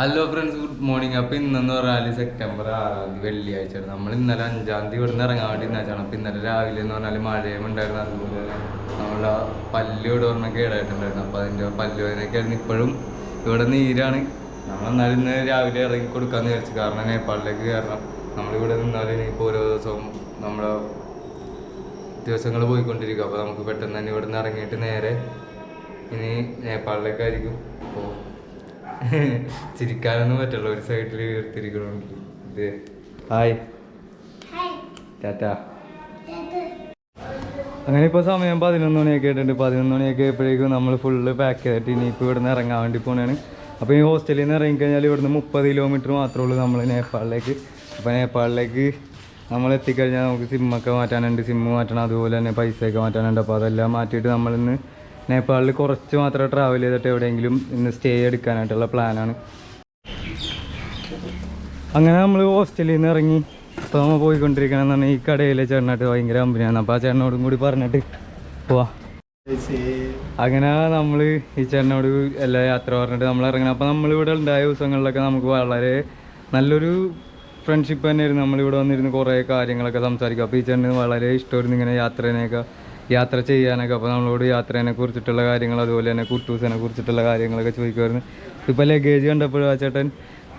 Hello friends good morning അപ്പൊ ഇന്നെന്ന് പറഞ്ഞാൽ September ആറാം തീയതി വെള്ളിയാഴ്ച നമ്മൾ ഇന്നലെ അഞ്ചാം തീയതി ഇവിടുന്ന് ഇറങ്ങാൻ വേണ്ടി ഇന്നാച്ചാണ്. അപ്പൊ ഇന്നലെ രാവിലെ എന്ന് പറഞ്ഞാൽ മഴയും ഉണ്ടായിരുന്നു. അതുപോലെ നമ്മളെ പല്ല് ഇവിടെ പറഞ്ഞ കേടായിട്ടുണ്ടായിരുന്നു. അപ്പൊ അതിന്റെ പല്ല് വേദനയൊക്കെ ആയിരുന്നു. ഇപ്പോഴും ഇവിടെ നീരാണ്. നമ്മൾ എന്നാലും ഇന്ന് രാവിലെ ഇറങ്ങി കൊടുക്കാന്ന് വിചാരിച്ചു. കാരണം നേപ്പാളിലേക്ക് കയറണം. നമ്മളിവിടെ നിന്നാലും ഇനിയിപ്പോൾ ഓരോ ദിവസവും നമ്മളെ ദിവസങ്ങൾ പോയിക്കൊണ്ടിരിക്കും. അപ്പോൾ നമുക്ക് പെട്ടെന്ന് തന്നെ ഇവിടെ നിന്ന് ഇറങ്ങിയിട്ട് നേരെ ഇനി നേപ്പാളിലേക്കായിരിക്കും. അപ്പോൾ ചിരിക്കാനൊന്നും പറ്റുള്ള ഒരു സൈഡിൽ ഇത്. ഹായ്. ടാറ്റാ. അങ്ങനെ ഇപ്പോൾ സമയം പതിനൊന്ന് മണിയൊക്കെ ആയിട്ടുണ്ട്. പതിനൊന്ന് മണിയൊക്കെ ആയപ്പോഴേക്കും നമ്മൾ ഫുള്ള് പാക്ക് ചെയ്തിട്ട് ഇനിയിപ്പോൾ ഇവിടെ നിന്ന് ഇറങ്ങാൻ വേണ്ടി പോകണാണ് അപ്പോൾ ഈ ഹോസ്റ്റലിൽ നിന്ന് ഇറങ്ങിക്കഴിഞ്ഞാൽ ഇവിടുന്ന് മുപ്പത് കിലോമീറ്റർ മാത്രമേ ഉള്ളൂ നമ്മൾ നേപ്പാളിലേക്ക്. അപ്പോൾ നേപ്പാളിലേക്ക് നമ്മൾ എത്തിക്കഴിഞ്ഞാൽ നമുക്ക് സിമ്മൊക്കെ മാറ്റാനുണ്ട്. സിമ്മ് മാറ്റണം. അതുപോലെ തന്നെ പൈസയൊക്കെ മാറ്റാനുണ്ട്. അപ്പോൾ അതെല്ലാം മാറ്റിയിട്ട് നമ്മളിന്ന് നേപ്പാളിൽ കുറച്ച് മാത്രമേ ട്രാവൽ ചെയ്തിട്ട് എവിടെയെങ്കിലും ഇന്ന് സ്റ്റേ എടുക്കാനായിട്ടുള്ള പ്ലാനാണ് അങ്ങനെ നമ്മൾ ഹോസ്റ്റലിൽ നിന്ന് ഇറങ്ങി. ഇപ്പോൾ നമ്മൾ പോയിക്കൊണ്ടിരിക്കണം എന്ന് പറഞ്ഞാൽ ഈ കടയിലെ ചേട്ടനായിട്ട് ഭയങ്കര കമ്പനിയാണ് അപ്പോൾ ആ ചേട്ടനോടും കൂടി പറഞ്ഞിട്ട് പോവാ. അങ്ങനെ നമ്മൾ ഈ ചേട്ടനോട് എല്ലാ യാത്ര പറഞ്ഞിട്ട് നമ്മൾ ഇറങ്ങണം. അപ്പോൾ നമ്മളിവിടെ ഉണ്ടായ ദിവസങ്ങളിലൊക്കെ നമുക്ക് വളരെ നല്ലൊരു ഫ്രണ്ട്ഷിപ്പ് തന്നെയായിരുന്നു. നമ്മളിവിടെ വന്നിരുന്ന് കുറേ കാര്യങ്ങളൊക്കെ സംസാരിക്കും. അപ്പോൾ ഈ ചേട്ടന് വളരെ ഇഷ്ടമായിരുന്നു ഇങ്ങനെ യാത്രേനെയൊക്കെ യാത്ര ചെയ്യാനൊക്കെ അപ്പോൾ നമ്മളോട് യാത്രേനെ കുറിച്ചിട്ടുള്ള കാര്യങ്ങൾ അതുപോലെ തന്നെ കുട്ടൂസിനെ കുറിച്ചിട്ടുള്ള കാര്യങ്ങളൊക്കെ ചോദിക്കുമായിരുന്നു ഇപ്പോൾ ലഗേജ് കണ്ടപ്പോൾ ആ ചേട്ടൻ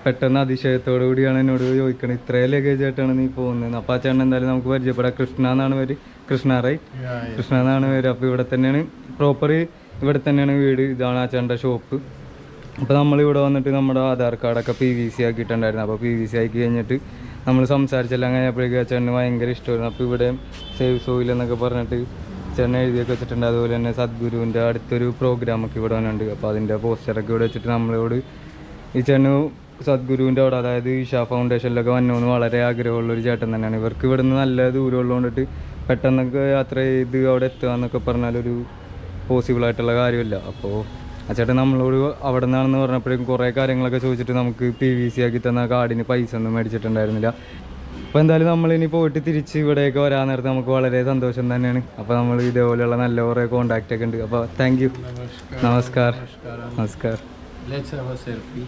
പെട്ടെന്ന് അതിശയത്തോടു കൂടിയാണ് എന്നോട് ചോദിക്കണത് ഇത്രയും ലഗേജ് ആയിട്ടാണ് നീ പോകുന്നത് അപ്പോൾ ആ ചേട്ടൻ എന്തായാലും നമുക്ക് പരിചയപ്പെടാം. കൃഷ്ണ എന്നാണ് പേര്. കൃഷ്ണ റൈറ്റ് കൃഷ്ണ എന്നാണ് പേര്. അപ്പോൾ ഇവിടെ തന്നെയാണ് പ്രോപ്പർ ഇവിടെ തന്നെയാണ് വീട്. ഇതാണ് ആ ചേട്ടന്റെ ഷോപ്പ് അപ്പോൾ നമ്മളിവിടെ വന്നിട്ട് നമ്മുടെ ആധാർ കാർഡൊക്കെ പി വി സി ആക്കിയിട്ടുണ്ടായിരുന്നു. അപ്പോൾ പി വി സി ആക്കി കഴിഞ്ഞിട്ട് നമ്മൾ സംസാരിച്ചെല്ലാം കഴിഞ്ഞപ്പോഴേക്കും ആ ചേട്ടന് ഭയങ്കര ഇഷ്ടമായിരുന്നു. അപ്പോൾ ഇവിടെ സേവ് സോയിൽ എന്നൊക്കെ പറഞ്ഞിട്ട് ചേട്ടൻ എഴുതിയൊക്കെ വെച്ചിട്ടുണ്ട്. അതുപോലെ തന്നെ സദ്ഗുരുവിന്റെ അടുത്തൊരു പ്രോഗ്രാമൊക്കെ ഇവിടെ വന്നിട്ടുണ്ട്. അപ്പോൾ അതിന്റെ പോസ്റ്ററൊക്കെ ഇവിടെ വെച്ചിട്ട് നമ്മളോട് ഈ ചേട്ടന് സദ്ഗുരുവിന്റെ അവിടെ അതായത് ഈഷ ഫൗണ്ടേഷനിലൊക്കെ വന്നോന്ന് വളരെ ആഗ്രഹമുള്ളൊരു ചേട്ടൻ തന്നെയാണ്. ഇവർക്ക് ഇവിടുന്ന് നല്ല ദൂരമുള്ളതുകൊണ്ടിട്ട് പെട്ടെന്നൊക്കെ യാത്ര ചെയ്ത് അവിടെ എത്തുക എന്നൊക്കെ പറഞ്ഞാലൊരു പോസിബിൾ ആയിട്ടുള്ള കാര്യമില്ല. അപ്പോൾ ആ ചേട്ടൻ നമ്മളോട് അവിടെ നിന്നാണെന്ന് പറഞ്ഞപ്പോഴേക്കും കുറേ കാര്യങ്ങളൊക്കെ ചോദിച്ചിട്ട് നമുക്ക് പി വി സി ആക്കി തന്ന കാർഡിന് പൈസ ഒന്നും മേടിച്ചിട്ടുണ്ടായിരുന്നില്ല. അപ്പോൾ എന്തായാലും നമ്മൾ ഇനി പോയിട്ട് തിരിച്ച് ഇവിടെയൊക്കെ വരാൻ നേരത്തെ നമുക്ക് വളരെ സന്തോഷം തന്നെയാണ്. അപ്പോൾ നമ്മൾ ഇതേപോലെയുള്ള നല്ല കുറേ കോണ്ടാക്റ്റ് ഒക്കെ ഉണ്ട്. അപ്പോൾ താങ്ക് യു a selfie.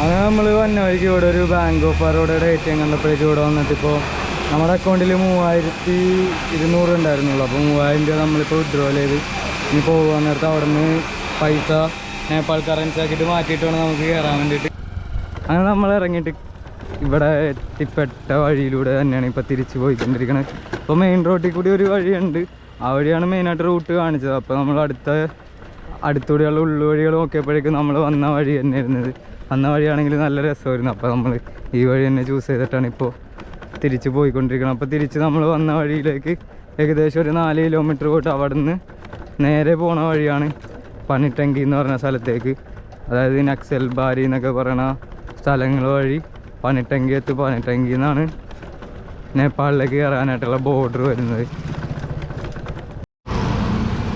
അങ്ങനെ നമ്മൾ വന്ന വഴിക്ക് ഇവിടെ ഒരു ബാങ്ക് ഓഫ് ബറോഡയുടെ എ ടി എം കണ്ടപ്പോഴേക്കും ഇവിടെ വന്നിട്ട് ഇപ്പോൾ നമ്മുടെ അക്കൗണ്ടിൽ മൂവായിരത്തി ഇരുന്നൂറ് ഉണ്ടായിരുന്നുള്ളൂ. അപ്പോൾ മൂവായിരം രൂപ നമ്മളിപ്പോൾ വിഡ്രോ ചെയ്ത് ഇനി പോകുവാൻ നേരത്തെ അവിടെ നിന്ന് പൈസ നേപ്പാൾ കറൻസി ആക്കിയിട്ട് മാറ്റിയിട്ട് വേണം നമുക്ക് കയറാൻ വേണ്ടിയിട്ട്. അങ്ങനെ നമ്മൾ ഇറങ്ങിയിട്ട് ഇവിടെ എത്തിപ്പെട്ട വഴിയിലൂടെ തന്നെയാണ് ഇപ്പോൾ തിരിച്ചു പോയിക്കൊണ്ടിരിക്കുന്നത് ഇപ്പോൾ മെയിൻ റോഡിൽ കൂടി ഒരു വഴിയുണ്ട്. ആ വഴിയാണ് മെയിനായിട്ട് റൂട്ട് കാണിച്ചത്. അപ്പോൾ നമ്മൾ അടുത്ത അടുത്തൂടെയുള്ള ഉള്ളുവഴികൾ നോക്കിയപ്പോഴേക്കും നമ്മൾ വന്ന വഴി തന്നെ ഇരുന്നത് വന്ന വഴിയാണെങ്കിൽ നല്ല രസമായിരുന്നു. അപ്പോൾ നമ്മൾ ഈ വഴി തന്നെ ചൂസ് ചെയ്തിട്ടാണ് ഇപ്പോൾ തിരിച്ച് പോയിക്കൊണ്ടിരിക്കുന്നത് അപ്പോൾ തിരിച്ച് നമ്മൾ വന്ന വഴിയിലേക്ക് ഏകദേശം ഒരു നാല് കിലോമീറ്റർ പോയിട്ട് അവിടെ നിന്ന് നേരെ പോണ വഴിയാണ് പണിട്ടങ്കി എന്ന് പറഞ്ഞ സ്ഥലത്തേക്ക്. അതായത് നക്സൽ ബാരി എന്നൊക്കെ പറയണ സ്ഥലങ്ങൾ വഴി. പണിട്ടങ്കി എത്തി പണിട്ടങ്കി എന്നാണ് നേപ്പാളിലേക്ക് കയറാനായിട്ടുള്ള ബോർഡർ വരുന്നത്.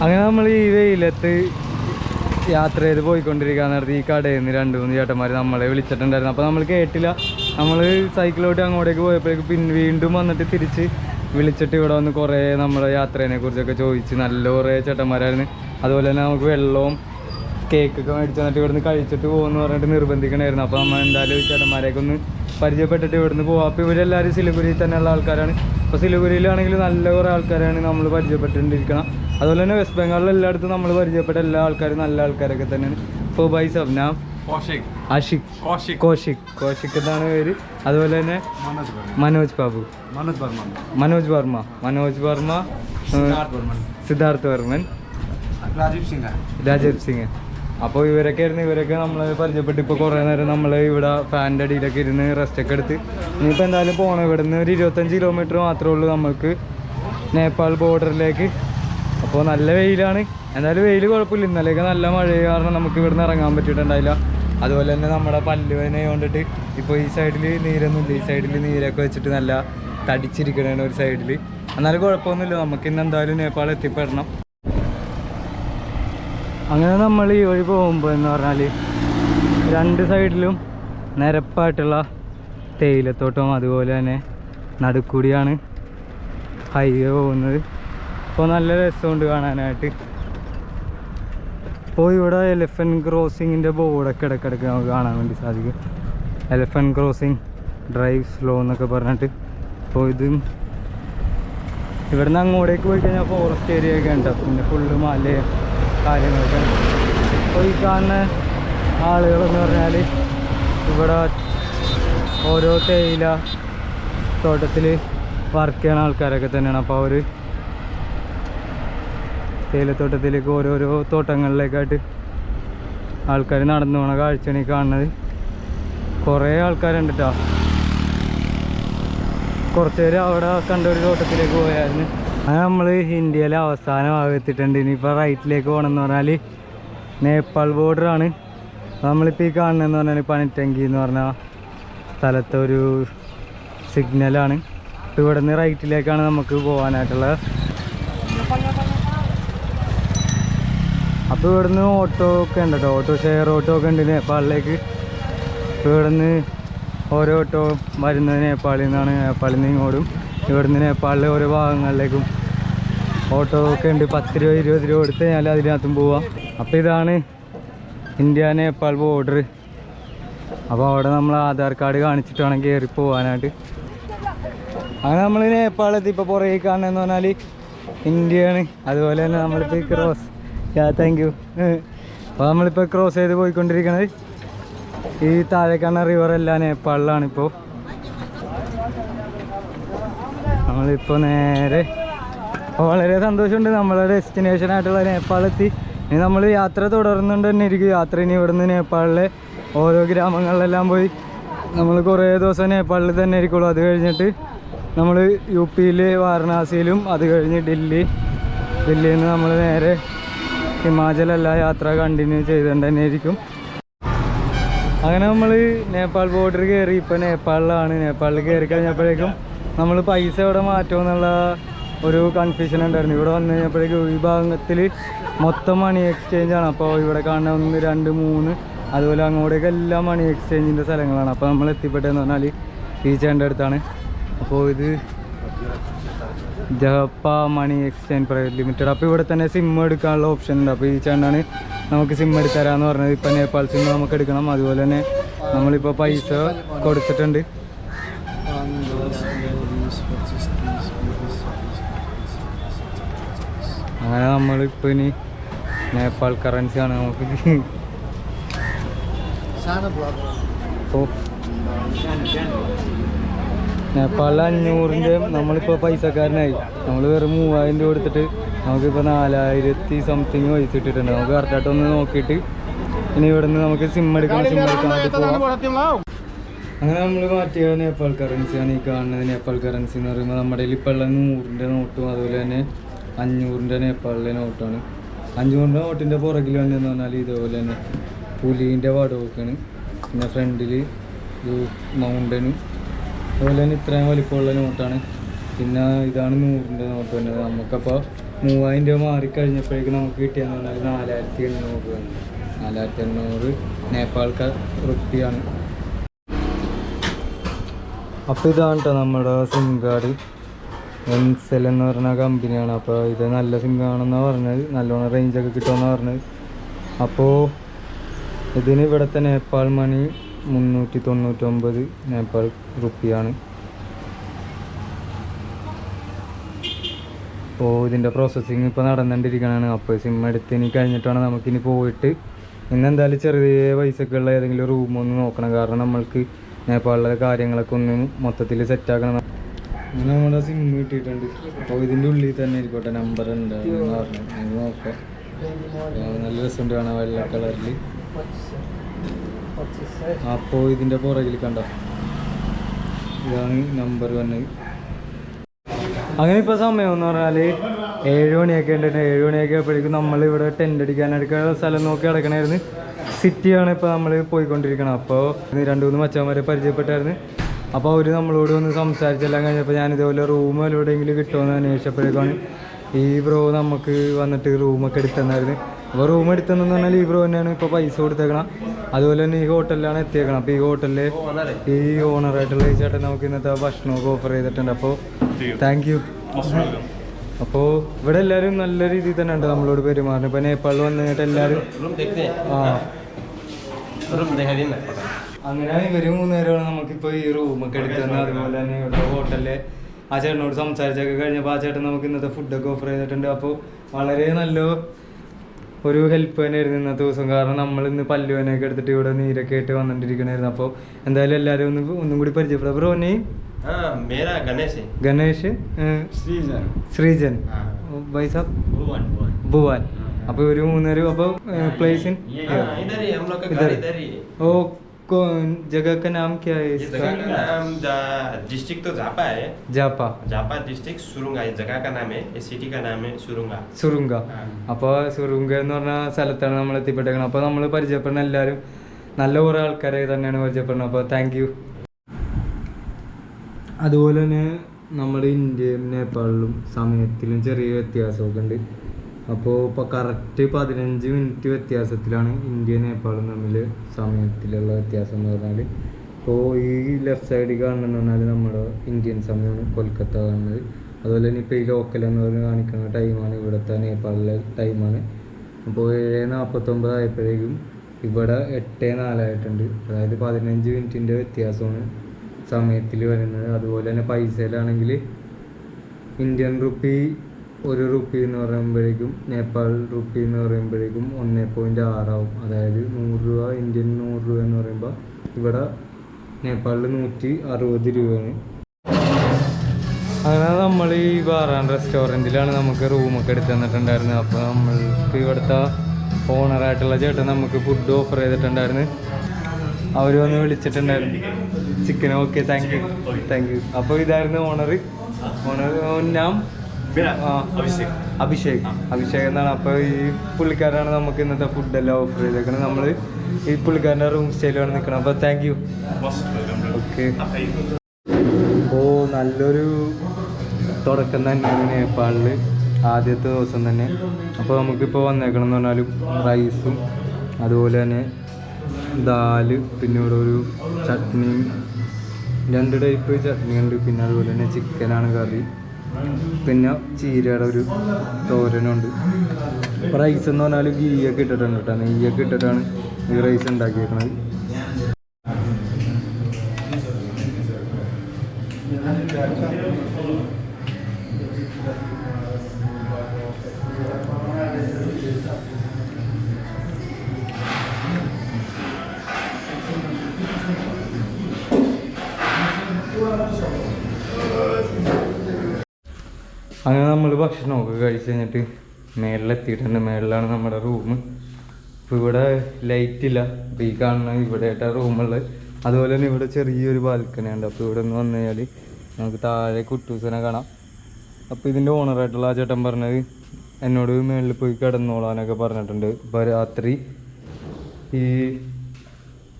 അങ്ങനെ നമ്മൾ ഈ വെയിലത്ത് യാത്ര ചെയ്ത് പോയിക്കൊണ്ടിരിക്കാൻ നേരത്തെ ഈ കടയിൽ നിന്ന് രണ്ട് മൂന്ന് ചേട്ടന്മാർ നമ്മളെ വിളിച്ചിട്ടുണ്ടായിരുന്നു. അപ്പോൾ നമ്മൾ കേട്ടില്ല. നമ്മൾ സൈക്കിളോട്ട് അങ്ങോട്ടേക്ക് പോയപ്പോഴേക്ക് പിന്നെ വീണ്ടും വന്നിട്ട് തിരിച്ച് വിളിച്ചിട്ട് ഇവിടെ വന്ന് കുറേ നമ്മുടെ യാത്രേനെ കുറിച്ചൊക്കെ ചോദിച്ച് നല്ല കുറേ ചേട്ടന്മാരായിരുന്നു. അതുപോലെ തന്നെ നമുക്ക് വെള്ളവും കേക്കൊക്കെ മേടിച്ച് വന്നിട്ട് ഇവിടുന്ന് കഴിച്ചിട്ട് പോകുമെന്ന് പറഞ്ഞിട്ട് നിർബന്ധിക്കണമായിരുന്നു അപ്പോൾ നമ്മൾ എന്തായാലും ചേട്ടന്മാരെയൊക്കെ ഒന്ന് പരിചയപ്പെട്ടിട്ട് ഇവിടുന്ന് പോകാം അപ്പോൾ ഇവരെല്ലാവരും സിലിഗുരിയിൽ തന്നെയുള്ള ആൾക്കാരാണ്. അപ്പോൾ സിലിഗുരിയിലാണെങ്കിൽ നല്ല കുറേ ആൾക്കാരാണ് നമ്മൾ പരിചയപ്പെട്ടുകൊണ്ടിരിക്കണം അതുപോലെ തന്നെ വെസ്റ്റ് ബംഗാളിൽ എല്ലായിടത്തും നമ്മൾ പരിചയപ്പെട്ട എല്ലാ ആൾക്കാരും നല്ല ആൾക്കാരൊക്കെ തന്നെയാണ്. ഇപ്പോൾ ബൈ സബ്ന. ആഷിഖ്. കോഷിക് കോഷിക് എന്നാണ് പേര്. അതുപോലെ തന്നെ. മനോജ് ബാബു. മനോജ് വർമ്മ. മനോജ് വർമ്മ. മനോജ് വർമ്മ. സിദ്ധാർത്ഥ് വർമ്മൻ. രാജീവ് സിംഗ്. രാജീവ് സിംഗ്. അപ്പോൾ ഇവരൊക്കെ ആയിരുന്നു ഇവരൊക്കെ നമ്മൾ പരിചയപ്പെട്ട് ഇപ്പോൾ കുറേ നേരം നമ്മൾ ഇവിടെ ഫാനിന്റെ അടിയിലൊക്കെ ഇരുന്ന് റെസ്റ്റ് ഒക്കെ എടുത്ത്. ഇനിയിപ്പോൾ എന്തായാലും പോകണം ഇവിടെ നിന്ന് ഒരു ഇരുപത്തഞ്ച് കിലോമീറ്റർ മാത്രമേ ഉള്ളൂ നമുക്ക് നേപ്പാൾ ബോർഡറിലേക്ക് അപ്പോൾ നല്ല വെയിലാണ്. എന്തായാലും വെയിൽ കുഴപ്പമില്ല. ഇന്നലെയൊക്കെ നല്ല മഴ കാരണം നമുക്ക് ഇവിടെ നിന്ന് ഇറങ്ങാൻ പറ്റിയിട്ടുണ്ടായില്ല. അതുപോലെ തന്നെ നമ്മുടെ പല്ലുവേനെ കൊണ്ടിട്ട് ഇപ്പോൾ ഈ സൈഡിൽ നീരൊന്നുമില്ല. ഈ സൈഡിൽ നീരൊക്കെ വെച്ചിട്ട് നല്ല തടിച്ചിരിക്കണേണ് ഒരു സൈഡിൽ എന്നാലും കുഴപ്പമൊന്നുമില്ല. നമുക്ക് ഇന്ന് എന്തായാലും നേപ്പാൾ എത്തിപ്പെടണം. അങ്ങനെ നമ്മൾ ഈ വഴി പോകുമ്പോൾ എന്ന് പറഞ്ഞാൽ രണ്ട് സൈഡിലും നിരപ്പായിട്ടുള്ള തേയിലത്തോട്ടം അതുപോലെ തന്നെ നടുക്കൂടിയാണ് ഹൈവേ പോകുന്നത്. അപ്പോൾ നല്ല രസമുണ്ട് കാണാനായിട്ട്. അപ്പോൾ ഇവിടെ എലഫന്റ് ക്രോസിങ്ങിന്റെ ബോർഡൊക്കെ ഇടയ്ക്കിടയ്ക്ക് നമുക്ക് കാണാൻ വേണ്ടി സാധിക്കും. എലഫന്റ് ക്രോസിങ് ഡ്രൈവ് സ്ലോ എന്നൊക്കെ പറഞ്ഞിട്ട്. അപ്പോൾ ഇത് ഇവിടുന്ന് അങ്ങോട്ടേക്ക് പോയി കഴിഞ്ഞാൽ ഫോറസ്റ്റ് ഏരിയ ഒക്കെ ഉണ്ട്. പിന്നെ ഫുള്ള് മലയും കാര്യങ്ങളൊക്കെ. അപ്പോൾ ഈ കാണുന്ന ആളുകളെന്ന് പറഞ്ഞാൽ ഇവിടെ ഓരോ തേയില തോട്ടത്തിൽ വർക്ക് ചെയ്യണ ആൾക്കാരൊക്കെ തന്നെയാണ്. അപ്പോൾ അവർ തേയിലത്തോട്ടത്തിലേക്ക് ഓരോരോ തോട്ടങ്ങളിലേക്കായിട്ട് ആൾക്കാർ നടന്നു പോണ കാഴ്ചയാണ് ഈ കാണുന്നത്. കുറേ ആൾക്കാരുണ്ട് കേട്ടോ കുറച്ച് പേര് അവിടെ കണ്ടൊരു തോട്ടത്തിലേക്ക് പോയായിരുന്നു. നമ്മൾ ഇന്ത്യയിലെ അവസാന ഭാഗത്തിട്ടുണ്ട് ഇനിയിപ്പോൾ റൈറ്റിലേക്ക് പോകണമെന്ന് പറഞ്ഞാൽ നേപ്പാൾ ബോർഡറാണ് നമ്മളിപ്പോൾ ഈ കാണുന്നതെന്ന് പറഞ്ഞാൽ പണിറ്റങ്കി എന്ന് പറഞ്ഞ സ്ഥലത്തെ ഒരു സിഗ്നലാണ് ഇപ്പോൾ ഇവിടെ നിന്ന് റൈറ്റിലേക്കാണ് നമുക്ക് പോകാനായിട്ടുള്ളത് അപ്പോൾ ഇവിടുന്ന് ഓട്ടോ ഒക്കെ ഉണ്ട് കേട്ടോ ഓട്ടോ ഷെയർ ഓട്ടോ ഒക്കെ ഉണ്ട് നേപ്പാളിലേക്ക്. ഇപ്പോൾ ഇവിടുന്ന് ഓരോ ഓട്ടോ വരുന്നത് നേപ്പാളിൽ നിന്നാണ്. നേപ്പാളിൽ നിന്ന് ഇങ്ങോട്ടും. ഇവിടുന്ന് നേപ്പാളിലെ ഓരോ ഭാഗങ്ങളിലേക്കും. ഓട്ടോ ഒക്കെ ഉണ്ട്. പത്ത് രൂപ ഇരുപത് രൂപ കൊടുത്ത് കഴിഞ്ഞാൽ അതിനകത്തും പോവാം. അപ്പോൾ ഇതാണ് ഇന്ത്യ നേപ്പാൾ ബോർഡർ അപ്പോൾ അവിടെ നമ്മൾ ആധാർ കാർഡ് കാണിച്ചിട്ട് വേണം കയറി പോകാനായിട്ട് അങ്ങനെ നമ്മൾ നേപ്പാളെത്തി ഇപ്പോൾ പുറകെ കാണുന്നതെന്ന് പറഞ്ഞാൽ ഇന്ത്യയാണ്. അതുപോലെ തന്നെ നമ്മളിപ്പോൾ ഈ ക്രോസ് യാ താങ്ക് യു അപ്പോൾ നമ്മളിപ്പോൾ ക്രോസ് ചെയ്ത് പോയിക്കൊണ്ടിരിക്കുന്നത് ഈ താഴെ കാണുന്ന റിവർ എല്ലാം നേപ്പാളിലാണ് ഇപ്പോൾ നമ്മളിപ്പോൾ നേരെ വളരെ സന്തോഷമുണ്ട്. നമ്മളെ ഡെസ്റ്റിനേഷൻ ആയിട്ടുള്ള നേപ്പാളെത്തി. ഇനി നമ്മൾ യാത്ര തുടർന്നുകൊണ്ട് തന്നെ ഇരിക്കും. യാത്ര ഇനി ഇവിടുന്ന് നേപ്പാളിലെ ഓരോ ഗ്രാമങ്ങളിലെല്ലാം പോയി നമ്മൾ കുറേ ദിവസം നേപ്പാളിൽ തന്നെ ഇരിക്കുള്ളൂ. അത് കഴിഞ്ഞിട്ട് നമ്മൾ യു പിയിൽ വാരണാസിയിലും അത് കഴിഞ്ഞ് ഡൽഹി. ഡൽഹിയിൽ നിന്ന് നമ്മൾ നേരെ ഹിമാചലെല്ലാം യാത്ര കണ്ടിന്യൂ ചെയ്തുകൊണ്ട് തന്നെ ഇരിക്കും. അങ്ങനെ നമ്മൾ നേപ്പാൾ ബോർഡർ കയറി. ഇപ്പോൾ നേപ്പാളിലാണ്. നേപ്പാളിൽ കയറി കഴിഞ്ഞപ്പോഴേക്കും നമ്മൾ പൈസ ഇവിടെ മാറ്റുമെന്നുള്ള ഒരു കൺഫ്യൂഷൻ ഉണ്ടായിരുന്നു. ഇവിടെ വന്നു കഴിഞ്ഞപ്പോഴേക്കും ഈ ഭാഗത്തിൽ മൊത്തം മണി എക്സ്ചേഞ്ച് ആണ്. അപ്പോൾ ഇവിടെ കാണുന്ന ഒന്ന് രണ്ട് മൂന്ന് അതുപോലെ അങ്ങോട്ടേക്ക് എല്ലാം മണി എക്സ്ചേഞ്ചിന്റെ സ്ഥലങ്ങളാണ്. അപ്പോൾ നമ്മൾ എത്തിപ്പെട്ടതെന്ന് പറഞ്ഞാൽ ഈ ചേട്ടന്റെ അടുത്താണ്. അപ്പോൾ ഇത് ജപ്പ മണി എക്സ്ചേഞ്ച് പ്രൈവറ്റ് ലിമിറ്റഡ് അപ്പോൾ ഇവിടെ തന്നെ സിം എടുക്കാനുള്ള ഓപ്ഷൻ ഉണ്ട്. അപ്പോൾ ഈ ചേട്ടനാണ് നമുക്ക് സിം എടുത്ത് തരാമെന്ന് പറഞ്ഞത്. ഇപ്പം നേപ്പാൾ സിം നമുക്ക് എടുക്കണം. അതുപോലെ തന്നെ നമ്മളിപ്പോൾ പൈസ കൊടുത്തിട്ടുണ്ട്. അങ്ങനെ നമ്മളിപ്പോൾ ഇനി നേപ്പാൾ കറൻസിയാണ് നമുക്ക്. നേപ്പാളിലെ അഞ്ഞൂറിന്റെ നമ്മളിപ്പോൾ പൈസക്കാരനായി. നമ്മൾ വെറും മൂവായിരം രൂപ കൊടുത്തിട്ട് നമുക്കിപ്പോൾ നാലായിരത്തി സംതിങ് പൈസ ഇട്ടിട്ടുണ്ട്. നമുക്ക് കറക്റ്റായിട്ട് ഒന്ന് നോക്കിയിട്ട് ഇനി ഇവിടെ നിന്ന് നമുക്ക് സിം എടുക്കണം സിം എടുക്കാൻ അങ്ങനെ നമ്മൾ മാറ്റിയ നേപ്പാൾ കറൻസിയാണ് ഈ കാണുന്നത്. നേപ്പാൾ കറൻസി എന്ന് പറയുമ്പോൾ നമ്മുടെ ഇപ്പോൾ ഉള്ള നൂറിന്റെ നോട്ടും അതുപോലെ തന്നെ അഞ്ഞൂറിന്റെ നേപ്പാളിലെ നോട്ടാണ്. അഞ്ഞൂറിന്റെ നോട്ടിന്റെ പുറകിൽ വന്നതെന്ന് പറഞ്ഞാൽ ഇതേപോലെ തന്നെ പുലീന്റെ വടവൊക്കെയാണ്. പിന്നെ ഫ്രണ്ടിൽ ഒരു മൗണ്ടനും അതുപോലെ തന്നെ ഇത്രയും വലിപ്പമുള്ള നോട്ടാണ്. പിന്നെ ഇതാണ് നൂറിന്റെ നോട്ട് തന്നെ നമുക്കപ്പോൾ മൂവായിരം രൂപ മാറിക്കഴിഞ്ഞപ്പോഴേക്കും നമുക്ക് കിട്ടിയെന്ന് പറഞ്ഞാൽ നാലായിരത്തി എണ്ണൂറ് രൂപ നാലായിരത്തി എണ്ണൂറ് നേപ്പാൾ ക- റുപ്പിയാണ്. അപ്പോൾ ഇതാണ് കേട്ടോ നമ്മുടെ സിം കാർഡ്. എൻസെൽ എന്ന് പറഞ്ഞ കമ്പനിയാണ്. അപ്പോൾ ഇത് നല്ല സിം ആണെന്നാണ് പറഞ്ഞത്. നല്ലോണം റേഞ്ചൊക്കെ കിട്ടുമെന്നാണ് പറഞ്ഞത്. അപ്പോൾ ഇതിന് ഇവിടുത്തെ നേപ്പാൾ മണി മുന്നൂറ്റി തൊണ്ണൂറ്റൊമ്പത് നേപ്പാൾ റുപ്പിയാണ് അപ്പോൾ ഇതിന്റെ പ്രോസസ്സിങ് ഇപ്പോൾ നടന്നുകൊണ്ടിരിക്കുകയാണ് അപ്പോൾ സിം എടുത്ത് ഇനി കഴിഞ്ഞിട്ടാണ് നമുക്കിനി പോയിട്ട് ഇന്ന് എന്തായാലും ചെറിയ പൈസക്കുള്ള ഏതെങ്കിലും റൂം ഒന്ന് നോക്കണം. കാരണം നമ്മൾക്ക് നേപ്പാളിലെ കാര്യങ്ങളൊക്കെ ഒന്ന് മൊത്തത്തിൽ സെറ്റാക്കണം അങ്ങനെ നമ്മുടെ സിം കിട്ടിയിട്ടുണ്ട്. അപ്പോൾ ഇതിന്റെ ഉള്ളിൽ തന്നെ ആയിക്കോട്ടെ നമ്പർ ഉണ്ട് പറഞ്ഞു. നോക്കാം. നല്ല രസമുണ്ട് കാണാൻ വെള്ള കളറിൽ അപ്പോൾ ഇതിന്റെ പുറകിൽ കണ്ടോ? ഇതാണ് നമ്പർ വന്നത് അങ്ങനെ ഇപ്പോൾ സമയം എന്ന് പറഞ്ഞാൽ ഏഴ് മണിയൊക്കെ ഉണ്ട്. ഏഴ് മണിയൊക്കെ ആയപ്പോഴേക്കും നമ്മൾ ഇവിടെ ടെന്റ് അടിക്കാനെടുക്കുന്ന സ്ഥലം നോക്കി കിടക്കണായിരുന്നു സിറ്റിയാണ് ഇപ്പോൾ നമ്മൾ പോയിക്കൊണ്ടിരിക്കണം അപ്പോൾ രണ്ട് മൂന്ന് മച്ചന്മാരെ പരിചയപ്പെട്ടായിരുന്നു. അപ്പോൾ അവർ നമ്മളോട് ഒന്ന് സംസാരിച്ചെല്ലാം കഴിഞ്ഞപ്പോൾ ഞാൻ ഇതേപോലെ റൂം എവിടെയെങ്കിലും കിട്ടുമെന്ന് അന്വേഷിച്ചപ്പോഴേക്കാണ് ഈ ബ്രോ നമുക്ക് വന്നിട്ട് റൂമൊക്കെ എടുത്തന്നായിരുന്നു. അപ്പോൾ റൂം എടുത്തെന്ന് പറഞ്ഞാൽ ഈ ബ്രോ തന്നെയാണ് ഇപ്പോൾ പൈസ കൊടുത്തേക്കണം. അതുപോലെ തന്നെ ഈ ഹോട്ടലിലാണ് എത്തിയേക്കണം. അപ്പോൾ ഈ ഹോട്ടലിലെ ഈ ഓണറായിട്ടുള്ള ഈ ചേട്ടൻ നമുക്ക് ഇന്നത്തെ ഭക്ഷണമൊക്കെ ഓഫർ ചെയ്തിട്ടുണ്ട്. അപ്പോൾ താങ്ക് യു അപ്പോൾ ഇവിടെ എല്ലാവരും നല്ല രീതിയിൽ തന്നെ ഉണ്ട് നമ്മളോട് പെരുമാറുന്നത്. ഇപ്പോൾ നേപ്പാളിൽ വന്നിട്ട് എല്ലാവരും ആ. അങ്ങനെ ഇവർ മൂന്നുപേരാണ് നമുക്കിപ്പോൾ ഈ റൂമൊക്കെ എടുക്കുന്നത് അതുപോലെ തന്നെ ഇവിടെ ഹോട്ടലിലെ ആ ചേട്ടനോട് സംസാരിച്ചൊക്കെ കഴിഞ്ഞപ്പോ ആ ചേട്ടൻ നമുക്ക് ഇന്നത്തെ ഫുഡൊക്കെ ഓഫർ ചെയ്തിട്ടുണ്ട്. അപ്പോൾ വളരെ നല്ല ഒരു ഹെൽപ്പ് തന്നെയായിരുന്നു ഇന്നത്തെ ദിവസം. കാരണം നമ്മൾ ഇന്ന് പല്ലുവനൊക്കെ എടുത്തിട്ട് ഇവിടെ നീരൊക്കെ ആയിട്ട് വന്നിട്ടിരിക്കണായിരുന്നു. അപ്പോൾ എന്തായാലും എല്ലാവരും ഒന്ന് ഒന്നും കൂടി പരിചയപ്പെടാം. അപ്പോൾ റോനി ഗണേഷ്. ഗണേഷ് ശ്രീജൻ. ശ്രീജൻ. വൈസാബ് ഭുവാൻ അപ്പോൾ ഇവർ മൂന്നേരും അപ്പോൾ പ്ലേസിൻ ഓ हाँ इधर ही हम लोग का इधर घर इधर ही है ओ कौन जगह का नाम क्या है ये इसका जगह का नाम डिस्ट्रिक्ट तो झापा है जापा झापा डिस्ट्रिक्ट सुरुंगा ये जगह का नाम है ये सिटी का नाम है सुरुंगा സുറുങ്ക ആ. അപ്പോൾ സുറുങ്ക എന്ന് പറഞ്ഞ സ്ഥലത്താണ് നമ്മൾ എത്തിപ്പെട്ടേക്കുന്നത് അപ്പോൾ നമ്മൾ പരിചയപ്പെടുന്ന എല്ലാവരും നല്ല കുറേ ആൾക്കാരെ തന്നെയാണ് പരിചയപ്പെടുന്നത് അപ്പോൾ താങ്ക് യു അതുപോലെ തന്നെ നമ്മുടെ ഇന്ത്യയും നേപ്പാളിലും സമയത്തിലും ചെറിയ വ്യത്യാസമൊക്കെ ഉണ്ട് അപ്പോൾ ഇപ്പോൾ കറക്റ്റ് പതിനഞ്ച് മിനിറ്റ് വ്യത്യാസത്തിലാണ് ഇന്ത്യ നേപ്പാളും തമ്മിൽ സമയത്തിലുള്ള വ്യത്യാസം എന്ന് പറഞ്ഞാൽ ഇപ്പോൾ ഈ ലെഫ്റ്റ് സൈഡിൽ കാണുന്നത് പറഞ്ഞാൽ നമ്മുടെ ഇന്ത്യൻ സമയമാണ് കൊൽക്കത്ത കാണുന്നത്. അതുപോലെ തന്നെ ഇപ്പോൾ ഈ ലോക്കൽ എന്ന് പറഞ്ഞ് കാണിക്കുന്ന ടൈമാണ് ഇവിടുത്തെ നേപ്പാളിലെ ടൈമാണ് അപ്പോൾ ഏഴ് നാൽപ്പത്തൊമ്പത് ആയപ്പോഴേക്കും ഇവിടെ എട്ട് നാലായിട്ടുണ്ട്. അതായത് പതിനഞ്ച് മിനിറ്റിന്റെ വ്യത്യാസമാണ് സമയത്തിൽ വരുന്നത്. അതുപോലെ തന്നെ പൈസയിലാണെങ്കിൽ ഇന്ത്യൻ റുപ്പി ഒരു റുപ്പി എന്ന് പറയുമ്പോഴേക്കും നേപ്പാൾ റുപ്പി എന്ന് പറയുമ്പോഴേക്കും ഒന്ന് പോയിന്റ് ആറാവും. അതായത് നൂറ് രൂപ ഇന്ത്യൻ നൂറ് രൂപ എന്ന് പറയുമ്പോൾ ഇവിടെ നേപ്പാളിൽ നൂറ്റി അറുപത് രൂപയാണ്. അങ്ങനെ നമ്മൾ ഈ ബാറാൻ റെസ്റ്റോറന്റിലാണ് നമുക്ക് റൂമൊക്കെ എടുത്ത് തന്നിട്ടുണ്ടായിരുന്നത്. അപ്പോൾ നമ്മൾക്ക് ഇവിടുത്തെ ഓണറായിട്ടുള്ള ചേട്ടൻ നമുക്ക് ഫുഡ് ഓഫർ ചെയ്തിട്ടുണ്ടായിരുന്നു. അവർ വന്ന് വിളിച്ചിട്ടുണ്ടായിരുന്നു. Chicken okay thank you thank you അപ്പോൾ ഇതായിരുന്നു ഓണർ ഓണർ നാം ആ, അഭിഷേക്. അഭിഷേക്. എന്നാണ്. അപ്പോൾ ഈ പുള്ളിക്കാരാണ് നമുക്ക് ഇന്നത്തെ ഫുഡെല്ലാം ഓഫർ ചെയ്തേക്കുന്നത് നമ്മൾ ഈ പുള്ളിക്കാരന്റെ റൂം സ്റ്റൈലാണ് നിൽക്കണം അപ്പോൾ താങ്ക് യു ഓക്കെ ഓ നല്ലൊരു തുടക്കം തന്നെയാണ് നേപ്പാളിൽ ആദ്യത്തെ ദിവസം തന്നെ. അപ്പോൾ നമുക്കിപ്പോൾ വന്നേക്കണം എന്ന് പറഞ്ഞാലും റൈസും അതുപോലെ തന്നെ ദാൽ പിന്നെ ഇവിടെ ഒരു ചട്നിയും. രണ്ട് ടൈപ്പ് ചട്നി ഉണ്ട് പിന്നെ അതുപോലെ തന്നെ ചിക്കനാണ് കറി. പിന്നെ ചീരയുടെ ഒരു തോരനുണ്ട്. റൈസ് എന്ന് പറഞ്ഞാൽ ഗീയൊക്കെ ഇട്ടിട്ടുണ്ട് കേട്ടോ. നെയ്യൊക്കെ ഇട്ടിട്ടാണ് ഈ റൈസ് ഉണ്ടാക്കിയേക്കണത്. അങ്ങനെ നമ്മൾ ഭക്ഷണമൊക്കെ കഴിച്ച് കഴിഞ്ഞിട്ട് മേളിലെത്തിയിട്ടുണ്ട്. മേളിലാണ് നമ്മുടെ റൂം അപ്പോൾ ഇവിടെ ലൈറ്റ് ഇല്ല. അപ്പോൾ ഈ കാണുന്ന ഇവിടെ ആയിട്ടാണ് റൂമുള്ളത് അതുപോലെ തന്നെ ഇവിടെ ചെറിയൊരു ബാൽക്കണി ഉണ്ട്. അപ്പോൾ ഇവിടെ നിന്ന് വന്നു കഴിഞ്ഞാൽ നമുക്ക് താഴെ കുട്ടൂസിനെ കാണാം. അപ്പോൾ ഇതിന്റെ ഓണറായിട്ടുള്ള ആ ചേട്ടൻ പറഞ്ഞത് എന്നോട് മേളിൽ പോയി കിടന്നോളാനൊക്കെ പറഞ്ഞിട്ടുണ്ട്. ഇപ്പോൾ രാത്രി ഈ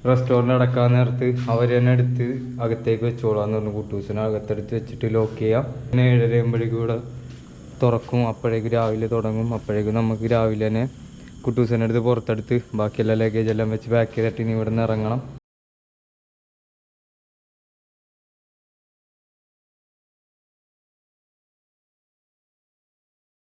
റെസ്റ്റോറന്റ് അടക്കാൻ നേരത്ത് അവർ തന്നെ എടുത്ത് അകത്തേക്ക് വെച്ചോളാന്ന് പറഞ്ഞു. കുട്ടൂസിനെ അകത്തെടുത്ത് വെച്ചിട്ട് ലോക്ക് ചെയ്യാം. പിന്നെ ഏഴര ആകുമ്പോഴേക്കും ഇവിടെ തുറക്കും. അപ്പോഴേക്ക് രാവിലെ തുടങ്ങും. അപ്പോഴേക്കും നമുക്ക് രാവിലെ തന്നെ കുട്ടൂസിനെ എടുത്ത് പുറത്തെടുത്ത് ബാക്കിയെല്ലാം ലഗേജ് എല്ലാം വെച്ച് പാക്ക് ചെയ്തിട്ട് ഇനി ഇവിടെ നിന്ന് ഇറങ്ങണം.